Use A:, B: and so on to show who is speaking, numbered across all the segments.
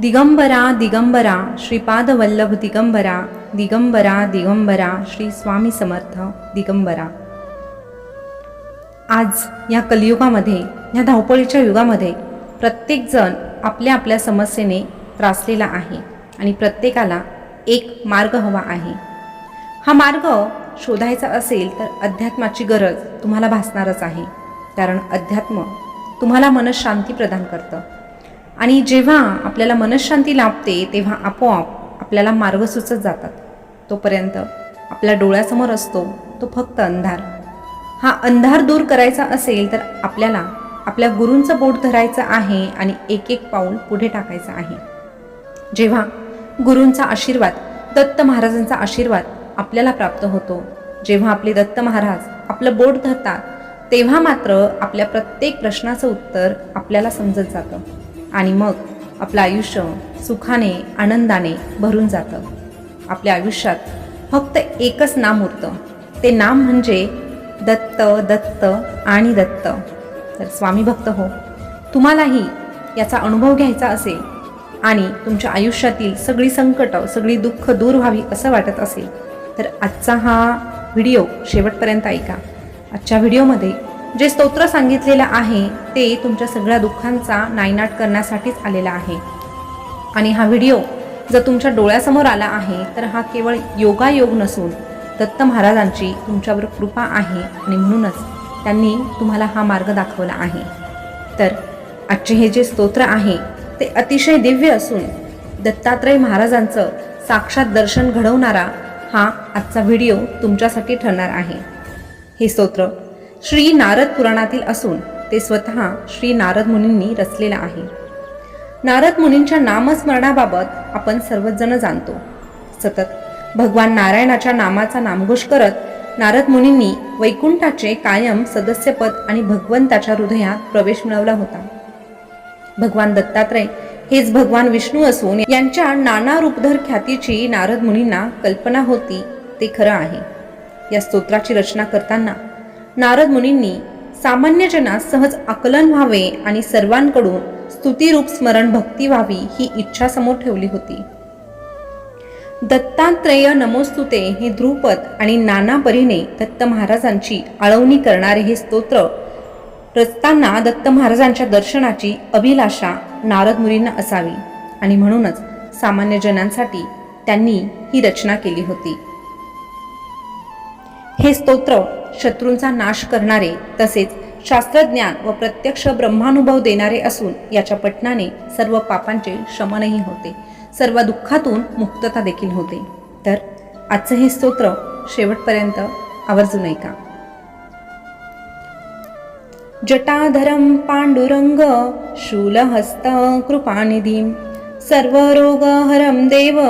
A: दिगंबरा दिगंबरा श्रीपादवल्लभ दिगंबरा दिगंबरा दिगंबरा श्री स्वामी समर्थ दिगंबरा. आज या कलियुगामध्ये या धावपळीच्या युगामध्ये प्रत्येकजण आपल्या आपल्या समस्येने त्रासलेला आहे आणि प्रत्येकाला एक मार्ग हवा आहे. हा मार्ग शोधायचा असेल तर अध्यात्माची गरज तुम्हाला भासणारच आहे. कारण अध्यात्म तुम्हाला मनशांती प्रदान करतं. आणि जेव्हा आपल्याला मनशांती लाभते तेव्हा आपोआप आपल्याला मार्ग सुचत जातात. तोपर्यंत आपल्या डोळ्यासमोर असतो तो फक्त अंधार. हा अंधार दूर करायचा असेल तर आपल्याला आपल्या गुरूंचं बोट धरायचं आहे आणि एक एक पाऊल पुढे टाकायचं आहे. जेव्हा गुरूंचा आशीर्वाद दत्त महाराजांचा आशीर्वाद आपल्याला प्राप्त होतो जेव्हा आपले दत्त महाराज आपलं बोट धरतात तेव्हा मात्र आपल्या प्रत्येक प्रश्नाचं उत्तर आपल्याला समजत जातं. आणि मग आपलं आयुष्य सुखाने आनंदाने भरून जातं. आपल्या आयुष्यात फक्त एकच नाम उरतं. ते नाम म्हणजे दत्त दत्त आणि दत्त. तर स्वामी भक्त हो तुम्हालाही याचा अनुभव घ्यायचा असेल आणि तुमच्या आयुष्यातील सगळी संकट सगळी दुःख दूर व्हावी असं वाटत असेल तर आजचा हा व्हिडिओ शेवटपर्यंत ऐका. आजच्या व्हिडिओमध्ये जे स्तोत्र सांगितलेलं आहे ते तुमच्या सगळ्या दुःखांचा नायनाट करण्यासाठीच आलेला आहे. आणि हा व्हिडिओ जर तुमच्या डोळ्यासमोर आला आहे तर हा केवळ योगायोग नसून दत्त महाराजांची तुमच्यावर कृपा आहे आणि म्हणूनच त्यांनी तुम्हाला हा मार्ग दाखवला आहे. तर आजचे हे जे स्तोत्र आहे ते अतिशय दिव्य असून दत्तात्रय महाराजांचं साक्षात दर्शन घडवणारा हा आजचा व्हिडिओ तुमच्यासाठी ठरणार आहे. हे स्तोत्र श्री नारद पुराणातील असून ते स्वतः श्री नारद मुनींनी रचलेलं आहे. नारद मुनींच्या नामस्मरणाबाबत आपण सर्वजण जाणतो. सतत भगवान नारायणाच्या नामाचा नामघोष करत नारद मुनींनी वैकुंठाचे कायम सदस्यपद आणि भगवंताच्या हृदयात प्रवेश मिळवला होता. भगवान दत्तात्रय हेच भगवान विष्णू असून यांच्या नाना रूपधर ख्यातीची नारद मुनींना कल्पना होती ते खरं आहे. या स्तोत्राची रचना करताना नारद मुनींनी सामान्य जनास सहज आकलन व्हावे आणि सर्वांकडून स्तुतिरूप स्मरण भक्ती व्हावी ही इच्छा समोर ठेवली होती. दत्तात्रेय नमोस्तुते हे ध्रुपद आणि नाना परीने दत्त महाराजांची आळवणी करणारे हे स्तोत्र रचताना दत्त महाराजांच्या दर्शनाची अभिलाषा नारद मुलींना असावी आणि म्हणूनच सामान्य जनांसाठी त्यांनी ही रचना केली होती. हे स्तोत्र शत्रूंचा नाश करणारे तसेच शास्त्रज्ञान व प्रत्यक्ष ब्रह्मानुभव देणारे असून याच्या पठणाने सर्व पापांचे शमनही होते. सर्व दुःखातून मुक्तता देखील होते. तर आजचं हे स्तोत्र शेवटपर्यंत आवर्जून ऐका जटाधरं पाण्डुरङ्ग शूलहस्त कृपानिधिं सर्वरोगहरं देव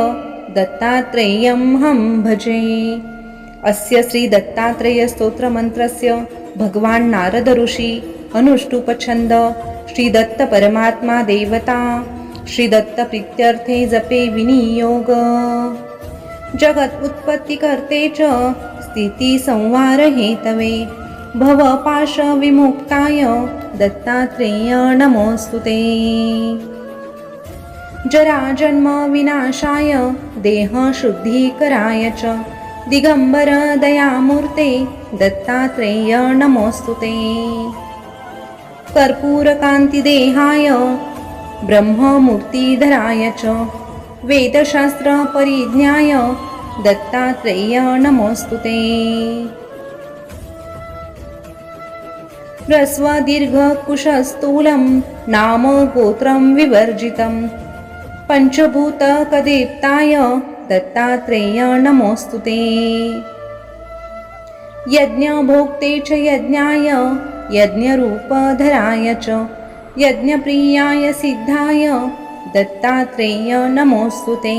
A: दत्तात्रेयं हं भजे। अस्य श्रीदत्तात्रेयस्तोत्रमन्त्रस्य भगवान् नारद ऋषि अनुष्टुपछन्द। श्रीदत्तपरमात्मा देवता। श्रीदत्तप्रीत्यर्थे जपे विनियोग। जगत् उत्पत्तिकर्ते च स्थितिसंहारहेतवे भवपाशविमुक्ताय दत्तात्रेय नमोऽस्तु ते। जराजन्मविनाशाय देहशुद्धीकराय च दिगंबर दयामूर्ते दत्तात्रेय नमोऽस्तु कर्पूरकान्तिदेहाय ब्रह्ममूर्तिधराय च वेदशास्त्रपरिज्ञाय दत्तात्रेय नमोस्तुते ह्रस्वदीर्घकुशस्थूलं नाम गोत्रं विवर्जितं पञ्चभूतकदीप्ताय दत्तात्रेय नमोऽस्तु ते। यज्ञभोक्ते च यज्ञाय यज्ञरूपधराय च यज्ञप्रियाय सिद्धाय दत्तात्रेय नमोऽस्तु ते।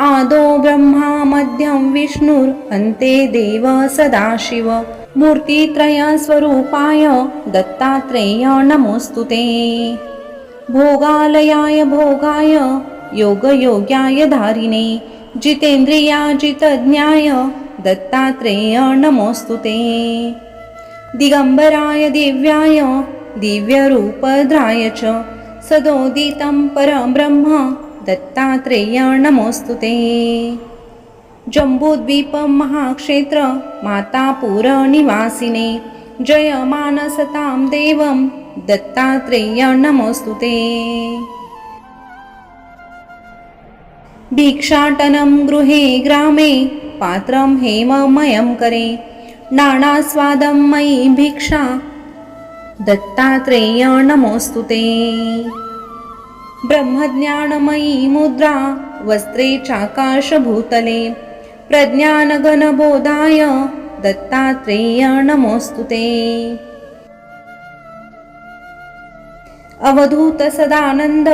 A: आदो ब्रह्मा मध्यं विष्णुरन्ते देव सदाशिव मूर्तित्रयस्वरूपाय दत्तात्रेय नमोऽस्तु ते। भोगालयाय भोगाय योगयोग्याय धारिणे जितेन्द्रियाजितज्ञाय दत्तात्रेय नमोऽस्तु ते। दिगम्बराय दिव्याय दिव्यरूपद्राय च सदोदितं परब्रह्म दत्तात्रेय नमोऽस्तु ते। जम्बूद्वीपं महाक्षेत्र मातापुरनिवासिने जय मानसतां देवं दत्तात्रेय नमोऽस्तु ते। भिक्षाटनं गृहे ग्रामे पात्रं हेममयं करे। नानास्वादं मयि भिक्षा दत्तात्रेय नमोऽस्तु ते। ब्रह्मज्ञानमयी मुद्रा वस्त्रे चाकाशभूतले। प्रज्ञानघनबोधाय दत्तात्रेय नमोऽस्तु ते। अवधूत सदानंद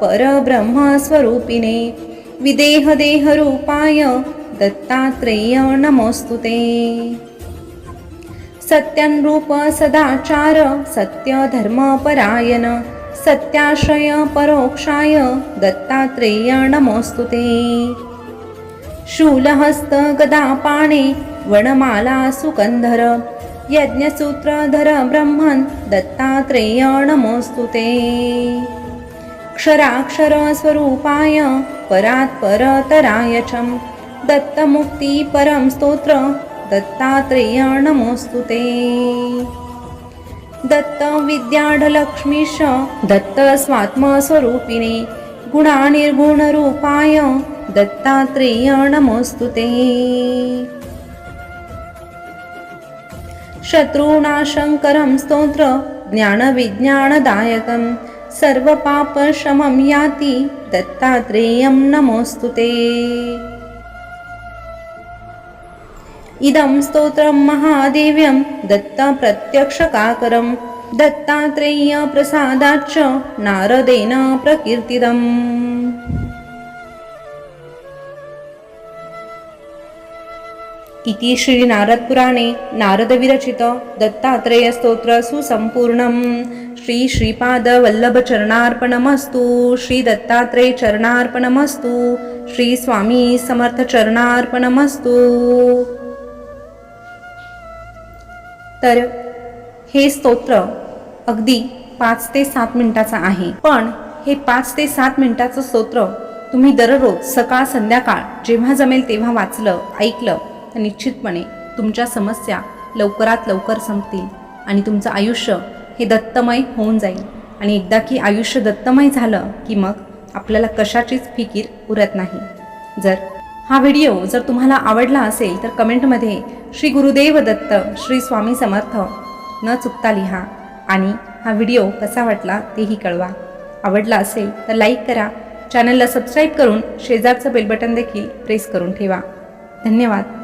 A: परब्रह्मस्वरूपिणे। विदेहदेहरूपाय दत्तात्रेय नमोऽस्तु ते। सत्यानरूप सदाचार सत्यधर्मपरायण सत्याश्रय परोक्षाय दत्तात्रेय नमोऽस्तु ते। शूलहस्त गदापाणे वनमाला सुकंधर यज्ञसूत्रधर ब्रह्मन् दत्तात्रेय नमोऽस्तु ते। क्षराक्षरस्वरूपाय परात्परतराय दत्तमुक्ती दत्तमुक्तिपरं स्तोत्र दत्तात्रेय नमोऽस्तु ते। दत्तविद्याढलक्ष्मीश दत्तस्वात्मस्वरूपिणे गुणानिर्गुणरूपाय दत्तात्रेय नमोऽस्तु ते। शत्रूणाशङ्करं स्तोत्र ज्ञानविज्ञानदायकम्। सर्वपापशमं याति दत्तात्रेयं नमोऽस्तु ते। इदं स्तोत्रं महादेव्यं दत्तप्रत्यक्षकाकरं दत्तात्रेयप्रसादाच्च नारदेन प्रकीर्तितम्। इति श्रीनारदपुराणे नारदविरचित श्री श्रीपाद वल्लभ श्रीपादवल्लभचरणार्पणमस्तु श्री दत्तात्रेय चरणार्पणमस्तु श्री स्वामी समर्थ चरणार्पणमस्तु. तर हे स्तोत्र अगदी पाच ते सात मिनिटाचं आहे. पण हे पाच ते सात मिनिटाचं स्तोत्र तुम्ही दररोज सकाळ संध्याकाळ जेव्हा जमेल तेव्हा वाचलं ऐकलं तर निश्चितपणे तुमच्या समस्या लवकरात लवकर संपतील आणि तुमचं आयुष्य हे दत्तमय होऊन जाईल. आणि एकदा की आयुष्य दत्तमय झालं की मग आपल्याला कशाचीच फिकीर उरत नाही. जर हा व्हिडिओ जर तुम्हाला आवडला असेल तर कमेंटमध्ये श्री गुरुदेव दत्त श्री स्वामी समर्थ न चुकता लिहा आणि हा व्हिडिओ कसा वाटला तेही कळवा. आवडला असेल तर लाईक करा. चॅनलला सबस्क्राईब करून शेजारचं बेलबटन देखील प्रेस करून ठेवा. धन्यवाद.